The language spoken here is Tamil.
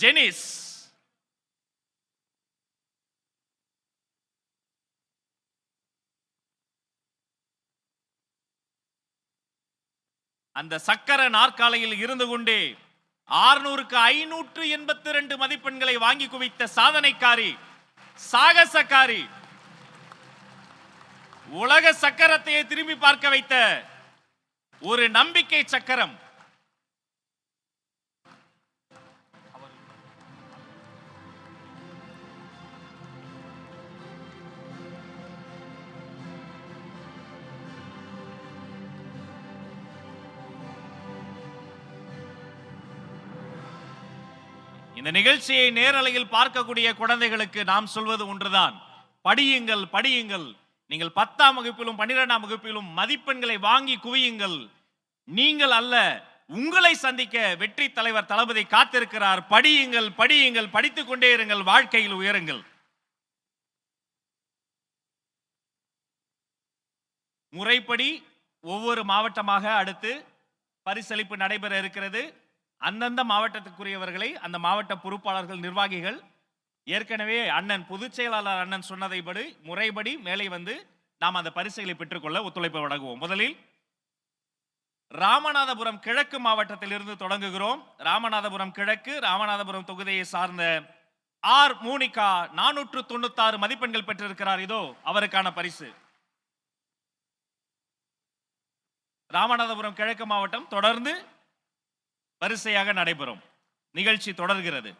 ஜெனிஸ். அந்த சக்கர நாற்காலையில் இருந்து கொண்டே ஆறுநூறுக்கு ஐநூற்று எண்பத்தி ரெண்டு மதிப்பெண்களை வாங்கி குவித்த சாதனைக்காரி சாகசக்காரி உலக சக்கரத்தையே திரும்பி பார்க்க வைத்த ஒரு நம்பிக்கை சக்கரம். இந்த நிகழ்ச்சியை நேரலையில் பார்க்கக்கூடிய குழந்தைகளுக்கு நாம் சொல்வது ஒன்றுதான். படியுங்கள் படியுங்கள். நீங்கள் பத்தாம் வகுப்பிலும் பன்னிரெண்டாம் வகுப்பிலும் மதிப்பெண்களை வாங்கி குவியுங்கள். நீங்கள் அல்ல உங்களை சந்திக்க வெற்றி தலைவர் தளபதி காத்திருக்கிறார். படியுங்கள் படியுங்கள் படித்துக் கொண்டே இருங்கள் வாழ்க்கையில் உயருங்கள். முறைப்படி ஒவ்வொரு மாவட்டமாக அடுத்து பரிசளிப்பு நடைபெற இருக்கிறது. அந்தந்த மாவட்டத்துக்குரியவர்களை அந்த மாவட்ட பொறுப்பாளர்கள் நிர்வாகிகள் ஏற்கனவே அண்ணன் பொதுச் செயலாளர் அண்ணன் சொன்னதைபடி முறைப்படி மேலே வந்து நாம் அந்த பரிசுகளை பெற்றுக்கொள்ள ஒத்துழைப்பு வழங்குவோம். முதலில் ராமநாதபுரம் கிழக்கு மாவட்டத்தில் இருந்து தொடங்குகிறோம். ராமநாதபுரம் கிழக்கு ராமநாதபுரம் தொகுதியை சார்ந்த ஆர் மூனிகா நானூற்று தொண்ணூத்தாறு மதிப்பெண்கள் பெற்றிருக்கிறார். இதோ அவருக்கான பரிசு. ராமநாதபுரம் கிழக்கு மாவட்டம் தொடர்ந்து வரிசையாக நடைபெறும். நிகழ்ச்சி தொடர்கிறது.